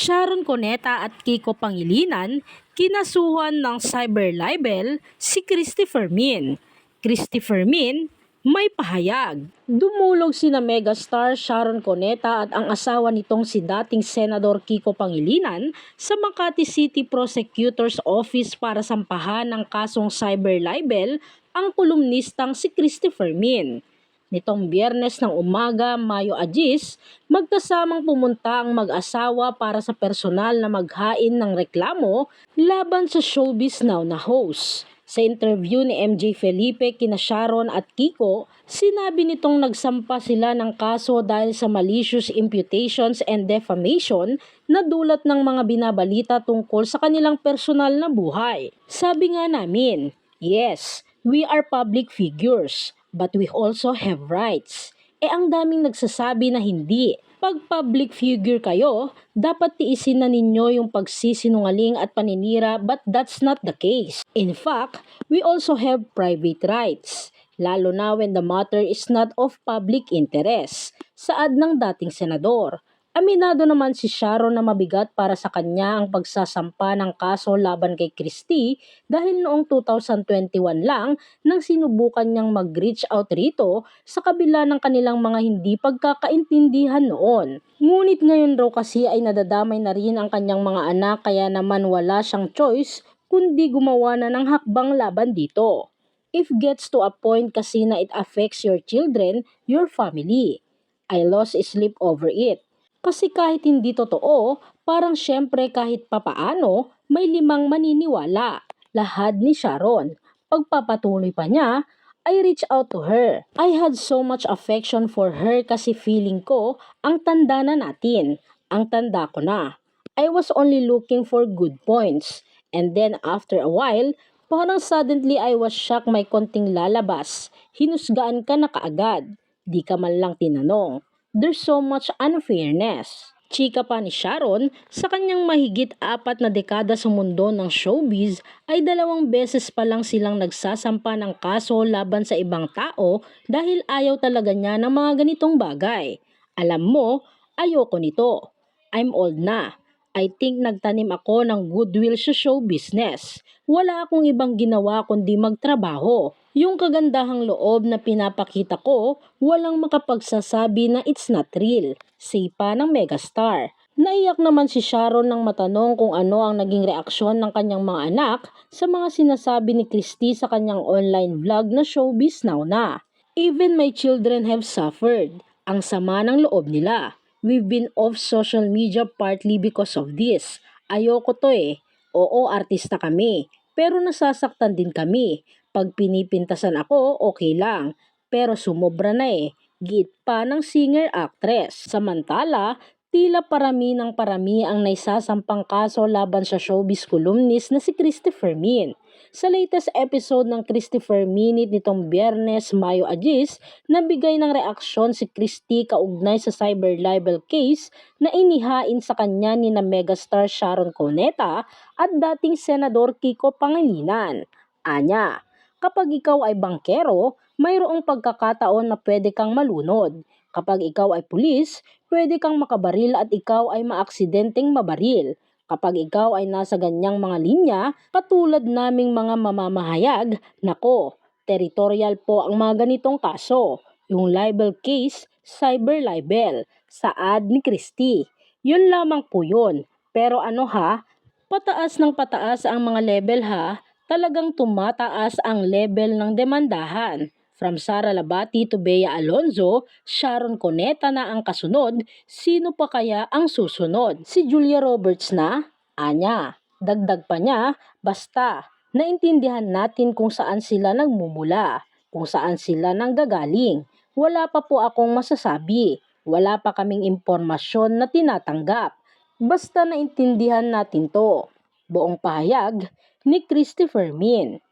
Sharon Cuneta at Kiko Pangilinan, kinasuhan ng cyber libel si Christopher Min. Christopher Min, may pahayag. Dumulog sina megastar Sharon Cuneta at ang asawa nitong si dating Senador Kiko Pangilinan sa Makati City Prosecutor's Office para sampahan ng kasong cyber libel ang kolumnistang si Christopher Min. Nitong biyernes ng umaga, Mayo Agis, magkasamang pumunta ang mag-asawa para sa personal na maghain ng reklamo laban sa Showbiz Now na host. Sa interview ni MJ Felipe kina Sharon at Kiko, sinabi nitong nagsampa sila ng kaso dahil sa malicious imputations and defamation na dulot ng mga binabalita tungkol sa kanilang personal na buhay. Sabi nga namin, yes, we are public figures, but we also have rights. Eh ang daming nagsasabi na hindi. Pag public figure kayo, dapat tiisin na ninyo yung pagsisinungaling at paninira but that's not the case. In fact, we also have private rights, lalo na when the matter is not of public interest. Saad ng dating senador. Aminado naman si Sharon na mabigat para sa kanya ang pagsasampa ng kaso laban kay Christie dahil noong 2021 lang nang sinubukan niyang mag-reach out rito sa kabila ng kanilang mga hindi pagkakaintindihan noon. Ngunit ngayon raw kasi ay nadadamay na rin ang kanyang mga anak kaya naman wala siyang choice kundi gumawa na ng hakbang laban dito. If gets to a point kasi na it affects your children, your family. I lost sleep over it. Kasi kahit hindi totoo, parang syempre kahit papaano, may limang maniniwala. Lahad ni Sharon. Pagpapatuloy pa niya, I reach out to her. I had so much affection for her kasi feeling ko, ang tanda na natin. Ang tanda ko na. I was only looking for good points. And then after a while, parang suddenly I was shocked may konting lalabas. Hinusgaan ka na kaagad. Di ka man lang tinanong. There's so much unfairness. Chika pa ni Sharon, sa kanyang mahigit apat na dekada sa mundo ng showbiz ay dalawang beses pa lang silang nagsasampa ng kaso laban sa ibang tao dahil ayaw talaga niya ng mga ganitong bagay. Alam mo, ayoko nito. I'm old na. I think nagtanim ako ng goodwill sa show business. Wala akong ibang ginawa kundi magtrabaho. Yung kagandahang loob na pinapakita ko, walang makapagsasabi na it's not real. Say pa ng megastar. Naiyak naman si Sharon nang matanong kung ano ang naging reaksyon ng kanyang mga anak sa mga sinasabi ni Christy sa kanyang online vlog na showbiz now na. Even my children have suffered. Ang sama ng loob nila. We've been off social media partly because of this. Ayoko to eh. Oo, artista kami. Pero nasasaktan din kami. Pag pinipintasan ako, okay lang. Pero sumobra na eh. Git pa ng singer-actress. Samantala, tila parami ng parami ang naisasampang kaso laban sa showbiz columnist na si Christopher Min. Sa latest episode ng Christopher Minute nitong biyernes, Mayo Agis, nabigay ng reaksyon si Christy kaugnay sa cyber libel case na inihain sa kanya ni na megastar Sharon Cuneta at dating Senador Kiko Pangilinan. Anya, kapag ikaw ay bangkero, mayroong pagkakataon na pwede kang malunod. Kapag ikaw ay pulis, pwede kang makabaril at ikaw ay maaksidenteng mabaril. Kapag ikaw ay nasa ganyang mga linya, katulad naming mga mamamahayag, nako, territorial po ang mga ganitong kaso. Yung libel case, cyber libel, saad ni Christie. Yun lamang po yun. Pero ano ha, pataas ng pataas ang mga level ha, talagang tumataas ang level ng demandahan. From Sara Labati to Bea Alonzo, Sharon Cuneta na ang kasunod, sino pa kaya ang susunod? Si Julia Roberts na? Anya. Dagdag pa niya, basta, naintindihan natin kung saan sila nagmumula, kung saan sila nanggagaling. Wala pa po akong masasabi. Wala pa kaming impormasyon na tinatanggap. Basta naintindihan natin to. Buong pahayag ni Christopher Min.